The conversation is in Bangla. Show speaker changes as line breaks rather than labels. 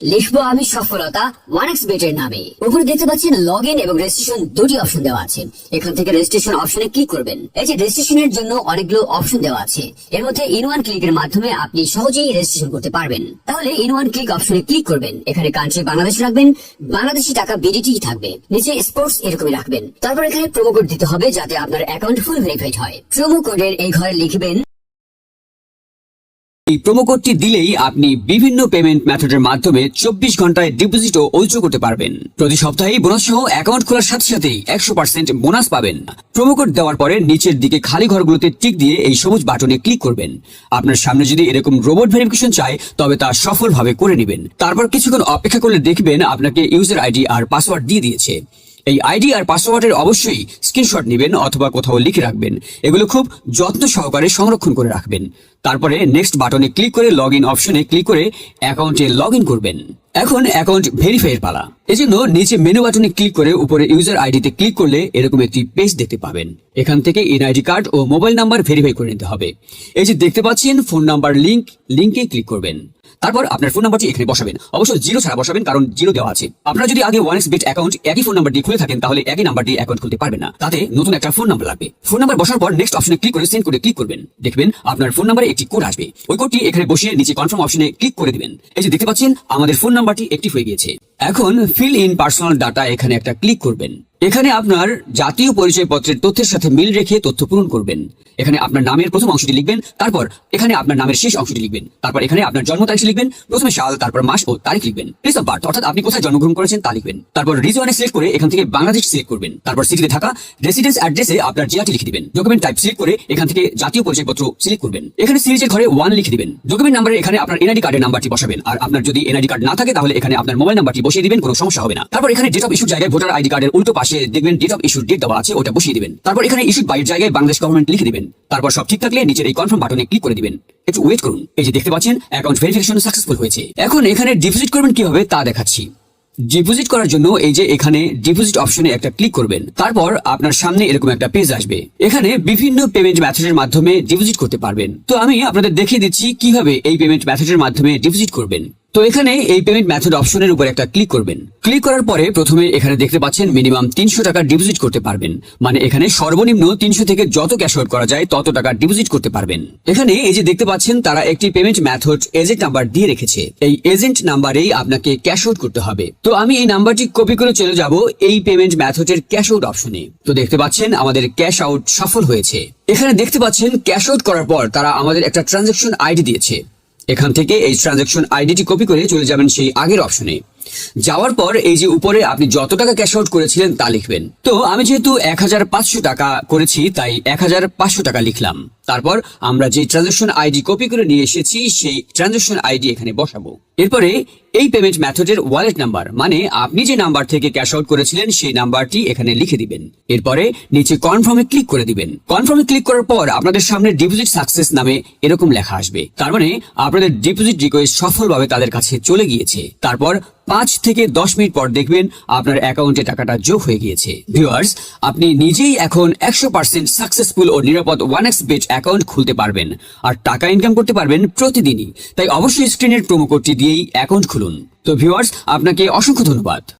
লিখব আমি সফলতা ওয়ান এক্স বেটের নামে। উপরে দেখতে পাচ্ছেন লগ ইন এবং রেজিস্ট্রেশন দুটি অপশন দেওয়া আছে। এখান থেকে রেজিস্ট্রেশন অপশনে ক্লিক করবেন। এই যে রেজিস্ট্রেশনের জন্য অনেকগুলো অপশন দেওয়া আছে। এর মধ্যে ইন ওয়ান ক্লিকের মাধ্যমে আপনি সহজেই রেজিস্ট্রেশন করতে পারবেন। তাহলে ইন ওয়ান ক্লিক অপশনে ক্লিক করবেন। এখানে কান্ট্রি বাংলাদেশ রাখবেন। বাংলাদেশি টাকা বিডিটি থাকবে। নিচে স্পোর্টস এরকমই রাখবেন। তারপর এখানে প্রোমো কোড দিতে হবে যাতে আপনার অ্যাকাউন্ট ফুল ভেরিফাইড হয়। প্রোমো কোডের এই ঘরে লিখবেন
এই প্রোমো কোডটি দিলেই আপনি বিভিন্ন পেমেন্ট মেথডের মাধ্যমে চব্বিশ ঘন্টায় ডিপোজিট ও উইথড্র করতে পারবেন। প্রতি সপ্তাহে বোনাস সহ অ্যাকাউন্ট খোলার সাথে সাথেই একশো পার্সেন্ট বোনাস পাবেন। প্রোমো কোড দেওয়ার পরে নিচের দিকে খালি ঘরগুলোতে টিক দিয়ে এই সবুজ বাটনে ক্লিক করবেন। আপনার সামনে যদি এরকম রোবট ভেরিফিকেশন চায়, তবে তা সফলভাবে করে নেবেন। তারপর কিছুক্ষণ অপেক্ষা করলে দেখবেন আপনাকে ইউজার আইডি আর পাসওয়ার্ড দিয়ে দিয়েছে। এই আইডি আর পাসওয়ার্ডের অবশ্যই স্ক্রিনশট নেবেন অথবা কোথাও লিখে রাখবেন। এগুলো খুব যত্ন সহকারে সংরক্ষণ করে রাখবেন। তারপরে নেক্সট বাটনে ক্লিক করে লগ ইন অপশনে ক্লিক করে অ্যাকাউন্টে লগ ইন করবেন। এখন অ্যাকাউন্ট ভেরিফাইয়ের পালা। এজন্য নিচে মেনু বাটনে ক্লিক করে উপরে ইউজার আইডিতে ক্লিক করলে এরকম একটি পেজ দেখতে পাবেন। এখান থেকে এনআইডি কার্ড ও মোবাইল নাম্বার ভেরিফাই করে নিতে হবে। এই যে দেখতে পাচ্ছেন ফোন নাম্বার লিংক লিংকে ক্লিক করবেন। তারপর আপনার ফোন নাম্বারটি এখানে বসাবেন। অবশ্যই জিরো ছাড়া বসাবেন, কারণ জিরো দেওয়া আছে। আপনারা যদি আগে ওয়ান এক্স বিট অ্যাকাউন্ট একই ফোন নাম্বার দিয়ে খুলে থাকেন, তাহলে একই নাম্বার দিয়ে অ্যাকাউন্ট খুলতে পারবেন না। তাতে নতুন একটা ফোন নাম্বার লাগবে। ফোন নাম্বার বসার পর নেক্সট অপশনে ক্লিক করে সেন্ড করে ক্লিক করবেন। দেখবেন আপনার ফোন নাম্বারে একটি কোড আসবে। ওই কোডটি এখানে বসিয়ে নিচে কনফার্ম অপশনে ক্লিক করে দিবেন। এই যে দেখতে পাচ্ছেন, আমাদের ফোন নাম্বারটি একটিভ হয়ে গিয়েছে। এখন ফিল ইন পার্সোনাল ডাটা এখানে একটা ক্লিক করবেন। এখানে আপনার জাতীয় পরিচয়পত্রের তথ্যের সাথে মিল রেখে তথ্য পূরণ করবেন। এখানে আপনার নামের প্রথম অংশটি লিখবেন, তারপর এখানে আপনার নামের শেষ অংশটি লিখবেন, তারপর এখানে আপনার জন্ম তারিখ লিখবেন, প্রথমে সাল, তারপর মাস ও তারিখ লিখবেন। প্লেস অফ বার্থ অর্থাৎ আপনি কোথায় জন্মগ্রহণ করেছেন তা লিখবেন। তারপর রিজওয়ানে সিলেক্ট করে এখান থেকে বাংলাদেশ সিলেক্ট করবেন। তারপর সিটিতে থাকা রেসিডেন্স অ্যাড্রেসে আপনার জিআরটি লিখে দিবেন। ডকুমেন্ট টাইপ সিলেক্ট করে এখান থেকে জাতীয় পরিচয়পত্র সিলেক্ট করবেন। এখানে সিরিজের ঘরে ওয়ান লিখে দিবেন। ডকুমেন্ট নাম্বারে এখানে আপনার এনআইডি কার্ডের নাম্বারটি বসাবেন। আর আপনার যদি এনআইডি কার্ড না থাকে, তাহলে এখানে আপনার মোবাইল নাম্বারটি বসিয়ে দিবেন, কোনো সমস্যা হবে না। তারপর এখানে ডেট অফ ইস্যুর জায়গায় ভোটার আইডি কার্ডের উল্টো পাশে দেখবেন ডেট অফ ইস্যুর ডেট দেওয়া আছে, ওটা বসিয়ে দিবেন। তারপর এখানে ইস্যুড বাইয়ের জায়গায় বাংলাদেশ গভর্নমেন্ট লিখে দিবেন। তারপর সব ঠিক থাকলে নিচের এই কনফার্ম বাটনে ক্লিক করে দিবেন। একটু ওয়েট করুন। এই যে দেখতে পাচ্ছেন অ্যাকাউন্ট ভেরিফিকেশন সাকসেসফুল হয়েছে। এখন এখানে ডিপোজিট করবেন কীভাবে তা দেখাচ্ছি। ডিপোজিট করার জন্য এই যে এখানে ডিপোজিট অপশনে একটা ক্লিক করবেন। তারপর আপনার সামনে এরকম একটা পেজ আসবে। এখানে বিভিন্ন পেমেন্ট মেথডের মাধ্যমে ডিপোজিট করতে পারবেন। তো আমি আপনাদের দেখিয়ে দিচ্ছি কীভাবে এই পেমেন্ট মেথডের মাধ্যমে ডিপোজিট করবেন। তো এখানে এই পেমেন্ট মেথড অপশনের উপর একটা ক্লিক করবেন। ক্লিক করার পরে প্রথমে এখানে দেখতে পাচ্ছেন মিনিমাম তিনশো টাকা ডিপোজিট করতে পারবেন। মানে এখানে সর্বনিম্ন তিনশো থেকে যত ক্যাশ আউট করা যায়, তত টাকা ডিপোজিট করতে পারবেন। এখানে এই যে দেখতে পাচ্ছেন, তারা একটি পেমেন্ট মেথড এজেন্ট নাম্বার দিয়ে রেখেছে। এই এজেন্ট নাম্বারেই আপনাকে ক্যাশ আউট করতে হবে। তো আমি এই নাম্বারটি কপি করে চলে যাব এই পেমেন্ট মেথডের ক্যাশ আউট অপশনে তো দেখতে পাচ্ছেন, আমাদের ক্যাশ আউট সফল হয়েছে। এখানে দেখতে পাচ্ছেন ক্যাশ আউট করার পর তারা আমাদের একটা ট্রানজাকশন আইডি দিয়েছে। এখান থেকে এই ট্রানজাকশন আইডিটি কপি করে চলে যাবেন সেই আগের অপশনে যাওয়ার পর এই যে উপরে আপনি যত টাকা ক্যাশ আউট করেছিলেন তা লিখবেন। তো আমি যেহেতু এক হাজার পাঁচশো টাকা করেছি, তাই এক হাজার পাঁচশো টাকা লিখলাম। তারপর আমরা যে ট্রানজাকশন আইডি কপি করে নিয়ে এসেছি, সেই ট্রানজাকশন আইডি এখানে বসাবো। এরপরে এই পেমেন্ট মেথডের ওয়ালেট নাম্বার মানে আপনি যে নাম্বার থেকে ক্যাশ আউট করেছিলেন, সেই নাম্বারটি এখানে লিখে দিবেন। এরপরে নিচে কনফার্মে ক্লিক করে দিবেন। কনফার্মে ক্লিক করার পর আপনাদের সামনে ডিপোজিট সাকসেস নামে এরকম লেখা আসবে। তার মানে আপনাদের ডিপোজিট রিকোয়েস্ট সফলভাবে তাদের কাছে চলে গিয়েছে। তারপর পাঁচ থেকে দশ মিনিট পর দেখবেন আপনার অ্যাকাউন্টে টাকাটা যোগ হয়ে গিয়েছে। ভিউয়ার্স আপনি নিজেই এখন একশো পার্সেন্ট সাকসেসফুল ও নিরাপদ ওয়ান এক্স বেট অ্যাকাউন্ট খুলতে পারবেন আর টাকা ইনকাম করতে পারবেন প্রতিদিনই। তাই অবশ্যই স্ক্রিনের প্রোমো কোডটি দিয়েই অ্যাকাউন্ট খুলুন। তো ভিউয়ার্স আপনাকে অসংখ্য ধন্যবাদ।